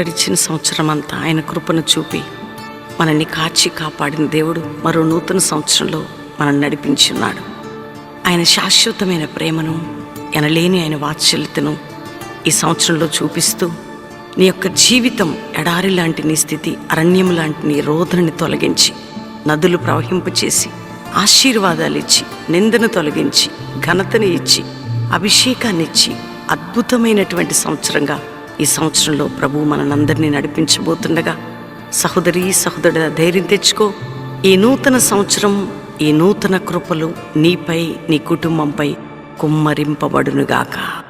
గడిచిన సంవత్సరం అంతా ఆయన కృపను చూపి మనల్ని కాచి కాపాడిన దేవుడు మరో నూతన సంవత్సరంలో మనం నడిపించున్నాడు. ఆయన శాశ్వతమైన ప్రేమను ఎనలేని ఆయన వాత్సల్యతను ఈ సంవత్సరంలో చూపిస్తూ నీ యొక్క జీవితం ఎడారి లాంటి నీ స్థితి అరణ్యం లాంటి నీ రోధనని తొలగించి నదులు ప్రవహింపచేసి ఆశీర్వాదాలు ఇచ్చి నిందను తొలగించి ఘనతని ఇచ్చి అభిషేకాన్ని ఇచ్చి అద్భుతమైనటువంటి సంవత్సరంగా ఈ సంవత్సరంలో ప్రభు మనందరినీ నడిపించబోతుండగా సహోదరి సహోదరుడ ధైర్యం తెచ్చుకో. ఈ నూతన సంవత్సరం ఈ నూతన కృపలు నీపై నీ కుటుంబంపై కుమ్మరింపబడునుగాక.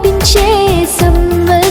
కురిపించే సంవత్సరం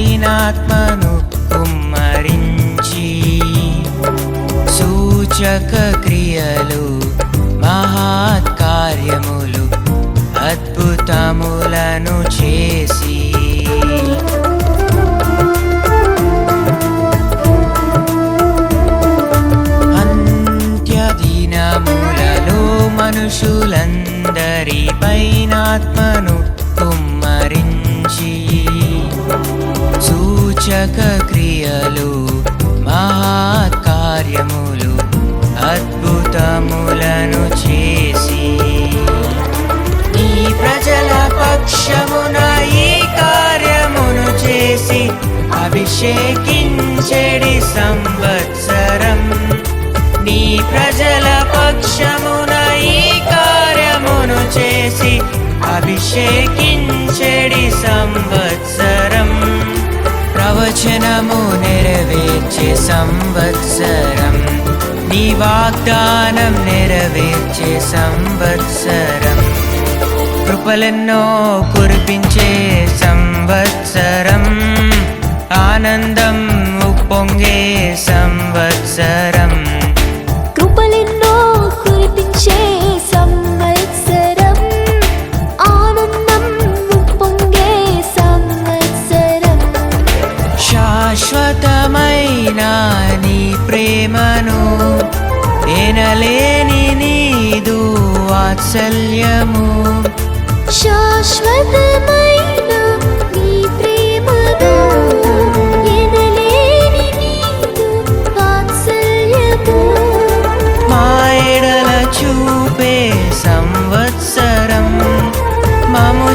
మనుషులందరి కుమ్మరించి సూచక క్రియలు మహాత్కార్యములు అద్భుతములను చేసి అంత్యదినములలో మనుషులందరి పైనాత్మను సూచక క్రియలు మహాకార్యములు అద్భుతములను చేసి. నీ ప్రజల పక్షమున ఈ కార్యమును చేసి అభిషేకించెడి సంవత్సరం. నీ ప్రజల పక్షమున ఈ కార్యమును చేసి అభిషేక్ వచనము నెరవేర్చే సంవత్సరం. నీ వాగ్దానం నెరవేర్చే సంవత్సరం. కృపలెన్నో కురిపించే సంవత్సరం. ఆనందం ఉప్పొంగే సంవత్సరం.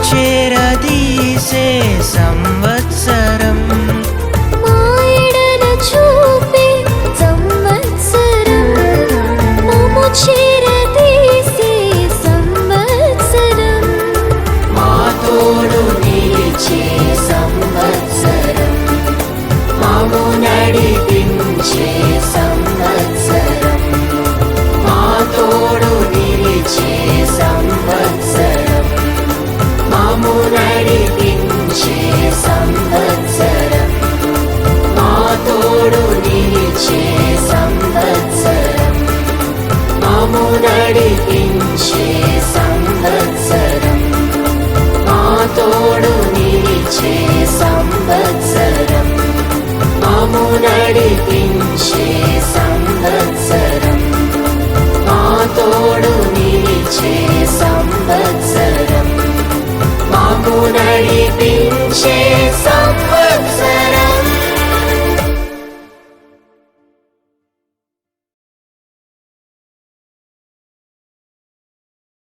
却 உணர்த்தி